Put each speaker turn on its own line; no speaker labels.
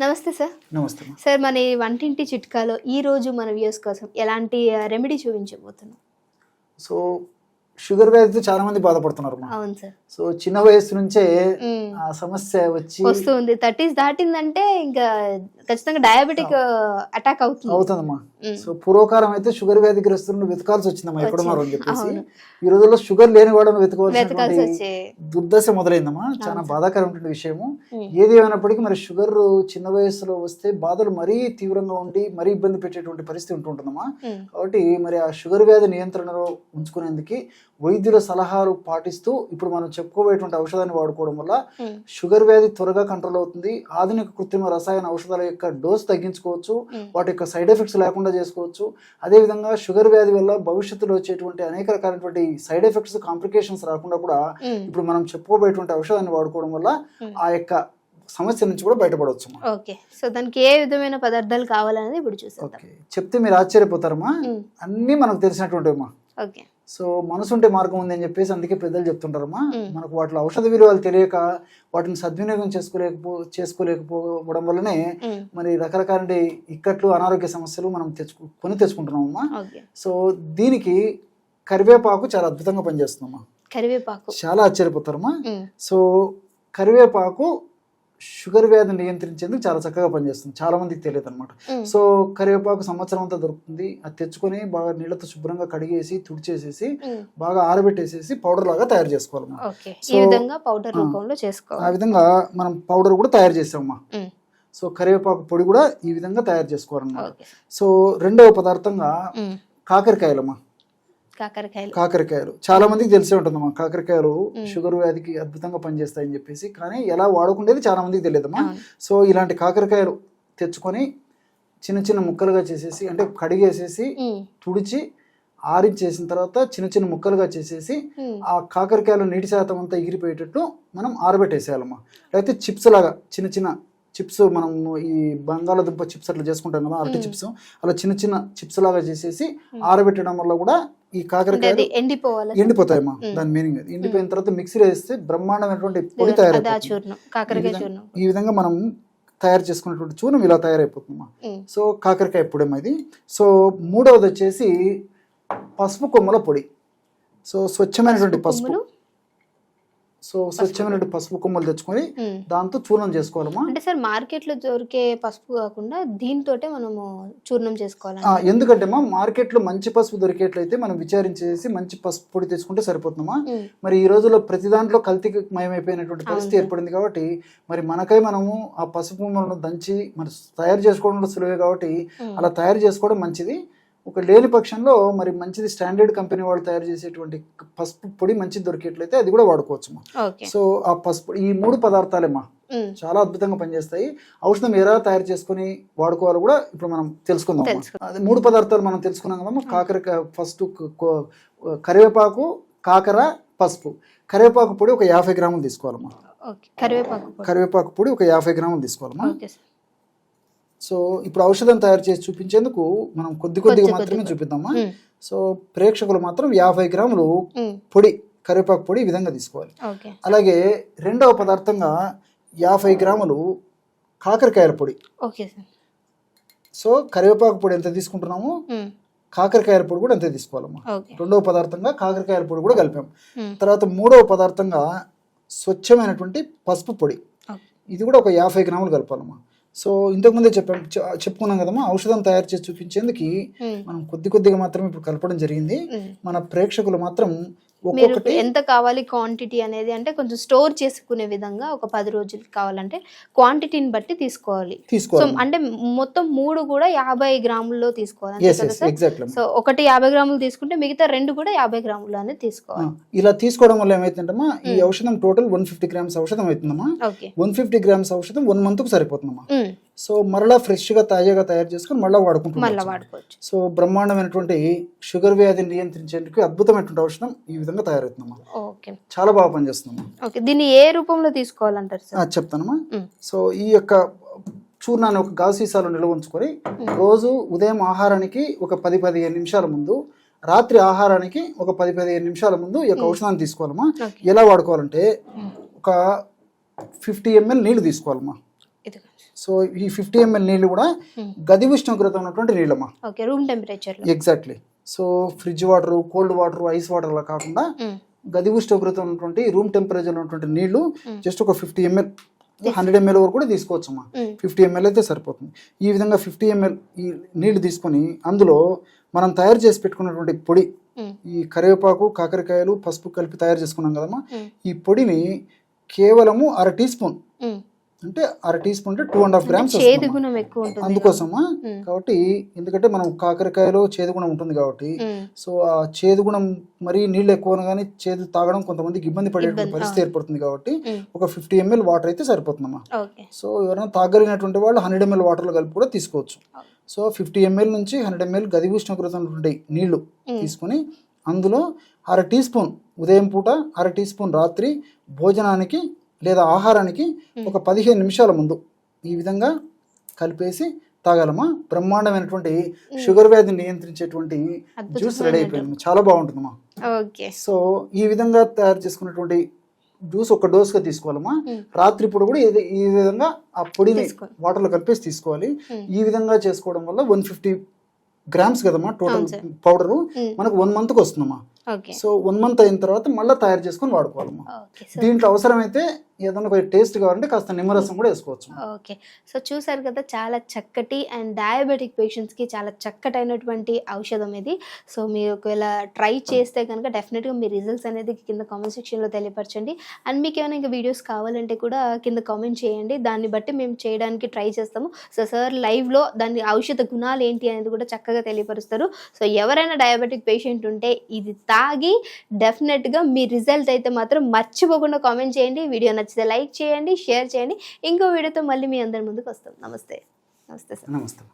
నమస్తే సార్
నమస్తే.
సార్ మన వంటింటి చిట్కాలో ఈ రోజు మన వ్యూస్ కోసం ఎలాంటి రెమెడీ చూపించబోతున్నాం
సో షుగర్ వ్యాధితో చాలా మంది బాధపడుతున్నారు.
అవును సార్
సో చిన్న వయసు నుంచే. ఆ సమస్య వచ్చి
వస్తుంది థర్టీస్ దాటిందంటే ఇంకా ఖచ్చితంగా డయాబెటిక్ అటాక్ అవుతుంది
అవుతుందమ్మా
మ్మ్.
సో పూర్వకాలం అయితే షుగర్ వ్యాధిగ్రస్తులను వెతకాల్సి వచ్చిందమ్మా ఎక్కడున్నారు అని చెప్పేసి. ఈ రోజుల్లో షుగర్ లేని వాళ్ళని
వచ్చే
దుర్దశ మొదలైందమ్మా చాలా
అవును.
బాధాకరమైన విషయము. ఏది ఏమైనప్పటికీ మరి షుగర్ చిన్న వయసులో వస్తే బాధలు మరీ తీవ్రంగా ఉండి మరీ ఇబ్బంది పెట్టేటువంటి పరిస్థితి ఉంటుంటుందమ్మా
మ్మ్.
కాబట్టి మరి ఆ షుగర్ వ్యాధి నియంత్రణలో ఉంచుకునేందుకు వైద్యుల సలహాలు పాటిస్తూ ఇప్పుడు మనం చెప్పుకోబోయేటువంటి ఔషధాన్ని వాడుకోవడం వల్ల. షుగర్ వ్యాధి త్వరగా కంట్రోల్ అవుతుంది ఆధునిక కృత్రిమ రసాయన ఔషధాల యొక్క డోస్ తగ్గించుకోవచ్చు. వాటి యొక్క సైడ్ ఎఫెక్ట్స్ లేకుండా చేసుకోవచ్చు అదేవిధంగా షుగర్ వ్యాధి వల్ల భవిష్యత్తులో వచ్చేటువంటి అనేక రకాలైనటువంటి సైడ్ ఎఫెక్ట్స్ కాంప్లికేషన్స్ రాకుండా కూడా. ఇప్పుడు మనం చెప్పుకోబోయేటువంటి ఔషధాన్ని వాడుకోవడం వల్ల. ఆ యొక్క సమస్య నుంచి కూడా బయటపడవచ్చు
ఓకే సో దానికి ఏ విధమైన పదార్థాలు కావాలనేది ఇప్పుడు
ఓకే చెప్తే మీరు ఆశ్చర్యపోతారమ్మా
మ్మ్.
అన్నీ మనకు తెలిసినటువంటివమ్మా సో మనసు ఉంటే మార్గం ఉంది అని చెప్పేసి అందుకే పెద్దలు చెప్తుంటారమ్మా.
మ్మ్.
మనకు వాటిలో ఔషధ విలువలు తెలియక వాటిని సద్వినియోగం చేసుకోలేకపో చేసుకోలేకపోవడం వల్లనే. మరి రకరకాల ఇక్కట్లు అనారోగ్య సమస్యలు మనం తెచ్చుకు కొని తెచ్చుకుంటున్నామమ్మా. సో దీనికి కరివేపాకు చాలా అద్భుతంగా పనిచేస్తుందమ్మా.
కరివేపాకు.
చాలా ఆశ్చర్యపోతారమ్మా.
మ్మ్.
సో కరివేపాకు షుగర్ వ్యాధిని నియంత్రించేందుకు చాలా చక్కగా పనిచేస్తుంది చాలా మందికి తెలియదు అనమాట. సో కరివేపాకు సంవత్సరం అంతా దొరుకుతుంది అది తెచ్చుకొని బాగా నీళ్ళతో శుభ్రంగా కడిగేసి తుడిచేసేసి. బాగా ఆరబెట్టేసేసి పౌడర్ లాగా తయారు చేసుకోవాలమ్మా సో-
పౌడర్
ఆ.
రూపంలో
ఆ
చేసుకోవాలి
విధంగా మనం పౌడర్ కూడా తయారు చేసామమ్మా
మ్మ్.
సో కరివేపాకు పొడి కూడా ఈ విధంగా తయారు చేసుకోవాలన్నమాట సో రెండవ పదార్థంగా
మ్మ్.
కాకరకాయలమ్మా
కాకరకాయలు
కాకరకాయలు చాలా మందికి తెలిసే ఉంటుందమ్మా కాకరకాయలు
మ్మ్.
షుగర్ వ్యాధికి అద్భుతంగా పనిచేస్తాయని చెప్పేసి కానీ ఎలా వాడుకునేది చాలా మందికి తెలియదమ్మా. సో ఇలాంటి కాకరకాయలు తెచ్చుకొని చిన్న చిన్న ముక్కలుగా చేసేసి అంటే కడిగేసేసి. తుడిచి ఆరించేసిన తర్వాత చిన్న చిన్న ముక్కలుగా చేసేసి. ఆ కాకరకాయలు నీటి శాతం అంతా ఎగిరిపోయేటట్టు మనం ఆరబెట్టేసేయాలమ్మా లేకపోతే చిప్స్ లాగా చిన్న చిన్న చిప్స్ మనం ఈ బంగాళాదుంప చిప్స్ అట్లా చేసుకుంటాం కదా అరటి. చిప్స్. అలా చిన్న చిన్న చిప్స్ లాగా చేసేసి ఆరబెట్టడం వల్ల కూడా ఈ కాకరకాయలు
ఎండిపోవాలి.
ఎండిపోతాయమ్మా
మ్మ్.
దాని మీనింగ్ అది. ఎండిపోయిన తర్వాత మిక్సీలో వేస్తే బ్రహ్మాండమైనటువంటి పొడి తయారైపోతుంది. ఈ
కాకరకాయ
విధంగా-
చూర్ణం
ఈ విధంగా మనం తయారు చేసుకున్నటువంటి చూర్ణం ఇలా తయారైపోతుందమ్మా.
మ్మ్.
సో కాకరకాయ పొడేమో ఇది. సో మూడవది వచ్చేసి పసుపు కొమ్మల పొడి. సో స్వచ్ఛమైనటువంటి పసుపు? సో స్వచ్ఛమైనటువంటి పసుపు కొమ్మలు తెచ్చుకొని. దాంతో చూర్ణం చేసుకోవాలమ్మా
అంటే సార్ మార్కెట్లో దొరికే పసుపు కాకుండా దీంతోటే మనము చూర్ణం చేసుకోవాలి
ఎందుకంటే మా మార్కెట్లో మంచి పసుపు దొరికేట్లయితే మనం విచారించేసి మంచి పసుపు పొడి తెచ్చుకుంటే సరిపోతుందమ్మా
మ్మ్.
మరి ఈ రోజుల్లో ప్రతి దాంట్లో కల్తీ మయమైపోయినటువంటి పరిస్థితి. ఏర్పడింది కాబట్టి మరి మనకై మనము ఆ పసుపు దంచి మరి తయారు చేసుకోవడం సులువే కాబట్టి. అలా తయారు చేసుకోవడం మంచిది ఒక లేని పక్షంలో మరి మంచిది స్టాండర్డ్ కంపెనీ వాళ్ళు తయారు చేసేటువంటి పసుపు పొడి మంచిది దొరికేట్లయితే అది కూడా వాడుకోవచ్చు
ఓకే.
సో ఆ పసుపు ఈ మూడు పదార్థాలేమ్మా
మ్మ్.
చాలా అద్భుతంగా పనిచేస్తాయి. ఔషధం ఎలా తయారు చేసుకుని వాడుకోవాలో కూడా ఇప్పుడు మనం తెలుసుకుందాం. అది మూడు పదార్థాలు మనం తెలుసుకున్నాం కదమ్మా కాకరకాయ ఫస్ట్ కరివేపాకు కాకర పసుపు. కరివేపాకు పొడి ఒక యాభై గ్రాములు తీసుకోవాలమ్మా.
కరివేపాకు పొడి.
కరివేపాకు పొడి ఒక యాభై గ్రాములు తీసుకోవాలమ్మా. సో ఇప్పుడు ఔషధం తయారు చేసి చూపించేందుకు మనం కొద్ది కొద్దిగా
కొద్ది
మాత్రమే. చూపిద్దామా. సో ప్రేక్షకులు మాత్రం యాభై గ్రాములు. పొడి కరివేపాకు పొడి ఈ విధంగా తీసుకోవాలి అలాగే రెండవ పదార్థంగా యాభై గ్రాములు కాకరకాయల పొడి సో కరివేపాకు పొడి ఎంత తీసుకుంటున్నామో. కాకరకాయల పొడి కూడా అంతే తీసుకోవాలమ్మా రెండవ పదార్థంగా కాకరకాయల పొడి కూడా కలిపాం. తర్వాత మూడవ పదార్థంగా స్వచ్ఛమైనటువంటి పసుపు పొడి. ఇది కూడా ఒక యాభై గ్రాములు కలపాలమ్మా సో ఇంతకుముందే చెప్పాం చెప్పుకున్నాం కదమ్మా ఔషధం తయారు చేసి చూపించేందుకు. మనం కొద్ది కొద్దిగా మాత్రమే ఇప్పుడు కలపడం జరిగింది. మన ప్రేక్షకులు మాత్రం
మీరు ఎంత కావాలి క్వాంటిటీ అనేది అంటే కొంచెం స్టోర్ చేసుకునే విధంగా ఒక పది రోజులు కావాలంటే క్వాంటిటీని బట్టి తీసుకోవాలి. అంటే మొత్తం మూడు కూడా యాభై గ్రాముల్లో తీసుకోవాలి. సో ఒకటి యాభై గ్రాములు తీసుకుంటే మిగతా రెండు కూడా యాభై గ్రాములు అనేది తీసుకోవాలి.
ఇలా తీసుకోవడం వల్ల ఏమైతుందమ్మా? ఈ
మ్మ్.
ఔషధం టోటల్ వన్ ఫిఫ్టీ గ్రామ్స్ ఔషధం అవుతుందమ్మా.
ఓకే
వన్ ఫిఫ్టీ గ్రామ్స్ ఔషధం వన్ మంత్కు సరిపోతుందమ్మా.
మ్మ్.
సో మరలా ఫ్రెష్గా తాజాగా తయారు చేసుకొని మళ్ళీ వాడుకుంటున్నాం
వాడుకోవచ్చు.
సో బ్రహ్మాండమైనటువంటి షుగర్ వ్యాధిని నియంత్రించేందుకు అద్భుతమైనటువంటి ఔషధం ఈ విధంగా తయారవుతుందమ్మా.
ఓకే.
చాలా బాగా పనిచేస్తుందమ్మా.
ఓకే. దీన్ని ఏ రూపంలో తీసుకోవాలంటారు సార్?
చెప్తానమ్మా.
మ్మ్.
సో ఈ యొక్క చూర్ణాన్ని ఒక గాజు సీసాలో నిల్వ ఉంచుకొని రోజు ఉదయం ఆహారానికి ఒక పది పదిహేను నిమిషాల ముందు రాత్రి ఆహారానికి ఒక పది పదిహేను నిమిషాల ముందు ఈ యొక్క ఔషధాన్ని తీసుకోవాలమ్మా. ఎలా వాడుకోవాలంటే. ఒక ఫిఫ్టీ ఎంఎల్ నీళ్ళు తీసుకోవాలమ్మా. సో ఈ ఫిఫ్టీ ఎంఎల్ నీళ్ళు కూడా
Hmm.
గది ఉష్ణోగ్రత ఉన్నటువంటి నీళ్ళమ్మా.
Okay room టెంపరేచర్లో
exactly so fridge water cold water ice water అలా కాకుండా గది ఉష్ణోగ్రత ఉన్నటువంటి రూమ్ టెంపరేచర్ ఉన్నటువంటి నీళ్ళు జస్ట్ ఒక ఫిఫ్టీ ఎంఎల్ హండ్రెడ్ ఎంఎల్ వరకు కూడా తీసుకోవచ్చమ్మా. ఫిఫ్టీ ఎంఎల్ అయితే సరిపోతుంది. ఈ విధంగా ఫిఫ్టీ ఎంఎల్ ఈ నీళ్ళు తీసుకొని అందులో మనం తయారు చేసి పెట్టుకున్నటువంటి పొడి ఈ కరివేపాకు కాకరకాయలు పసుపు కలిపి తయారు చేసుకున్నాం కదమ్మా. ఈ పొడిని కేవలము అర టీ స్పూన్ అంటే అర టీ స్పూన్ అంటే టూ అండ్ హాఫ్ గ్రామ్స్
చేదు
వస్తుందమ్మా.
గుణం ఎక్కువ ఉంటుంది
అందుకోసమా. కాబట్టి ఎందుకంటే మనం కాకరకాయలో చేదు గుణం ఉంటుంది కాబట్టి. సో ఆ చేదు గుణం మరీ నీళ్ళు ఎక్కువ కానీ చేదు తాగడం కొంతమందికి ఇబ్బంది పడే
ఇబ్బంది,
పరిస్థితి ఏర్పడుతుంది కాబట్టి. ఒక ఫిఫ్టీ ఎంఎల్ వాటర్ అయితే సరిపోతుందమ్మా. సో ఎవరైనా తాగలిగినటువంటి వాళ్ళు హండ్రెడ్ ఎంఎల్ వాటర్లో కలిపి కూడా తీసుకోవచ్చు. సో ఫిఫ్టీ ఎంఎల్ నుంచి హండ్రెడ్ ఎంఎల్ గది ఉష్ణోగ్రత ఉన్నటువంటి నీళ్ళు తీసుకొని అందులో అర టీ స్పూన్ ఉదయం పూట అర టీ స్పూన్ రాత్రి భోజనానికి లేదా ఆహారానికి ఒక పదిహేను నిమిషాల ముందు ఈ విధంగా కలిపేసి తాగాలమ్మా బ్రహ్మాండమైనటువంటి షుగర్ వ్యాధిని నియంత్రించేటువంటి జ్యూస్ రెడీ అయిపోయింది చాలా బాగుంటుందమ్మా సో ఈ విధంగా తయారు చేసుకున్నటువంటి జ్యూస్ ఒక డోస్గా తీసుకోవాలమ్మా
మ్మ్.
రాత్రి పూట కూడా ఈ విధంగా ఆ పొడిని. వాటర్లో కలిపేసి తీసుకోవాలి. ఈ విధంగా చేసుకోవడం వల్ల వన్ ఫిఫ్టీ గ్రామ్స్ కదమ్మా టోటల్. పౌడరు. మనకు వన్ మంత్కి వస్తుందమ్మా సో వన్ మంత్ అయిన తర్వాత మళ్ళీ తయారు చేసుకొని వాడుకోవాలమ్మా దీంట్లో అవసరమైతే ఏదైనా కొంచెం టేస్ట్ కావాలంటే కాస్త నిమ్మరసం కూడా వేసుకోవచ్చు
ఓకే. సో చూసారు కదా చాలా చక్కటి అండ్ డయాబెటిక్ పేషెంట్స్కి చాలా చక్కటైనటువంటి ఔషధం ఇది. సో మీరు ఒకవేళ ట్రై చేస్తే కనుక డెఫినెట్గా మీ రిజల్ట్స్ అనేది కింద కామెంట్ సెక్షన్లో తెలియపరచండి. అండ్ మీకు ఏమైనా ఇంకా వీడియోస్ కావాలంటే కూడా కింద కామెంట్ చేయండి. దాన్ని బట్టి మేము చేయడానికి ట్రై చేస్తాము. సో సార్ లైవ్లో దాని ఔషధ గుణాలు ఏంటి అనేది కూడా చక్కగా తెలియపరుస్తారు. సో ఎవరైనా డయాబెటిక్ పేషెంట్ ఉంటే ఇది తాగి డెఫినెట్గా మీ రిజల్ట్ అయితే మాత్రం మర్చిపోకుండా కామెంట్ చేయండి. వీడియో నచ్చితే లైక్ చేయండి షేర్ చేయండి. ఇంకో వీడియోతో మళ్ళీ మీ అందరి ముందుకు వస్తాం. నమస్తే. నమస్తే సార్.
నమస్తే.